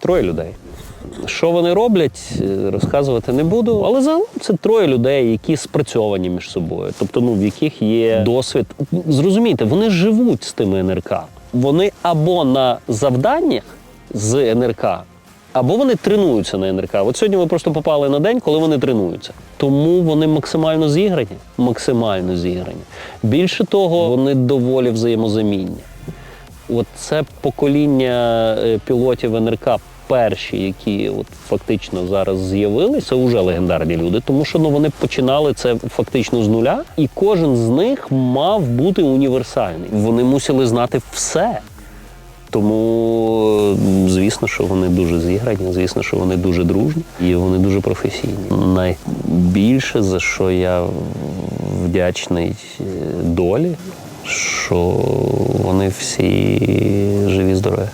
Троє людей. Що вони роблять, е, розказувати не буду, але загалом це троє людей, які спрацьовані між собою, тобто ну, в яких є досвід. Зрозумійте, вони живуть з тими НРК. Вони або на завданнях з НРК, або вони тренуються на НРК. От сьогодні ви просто попали на день, коли вони тренуються. Тому вони максимально зіграні. Максимально зіграні. Більше того, вони доволі взаємозамінні. От це покоління е, пілотів НРК, перші, які от фактично зараз з'явилися, вже легендарні люди, тому що ну вони починали це фактично з нуля, і кожен з них мав бути універсальний. Вони мусили знати все. Тому, звісно, що вони дуже зіграні, звісно, що вони дуже дружні і вони дуже професійні. Найбільше за що я вдячний е, долі, що вони всі живі здорові.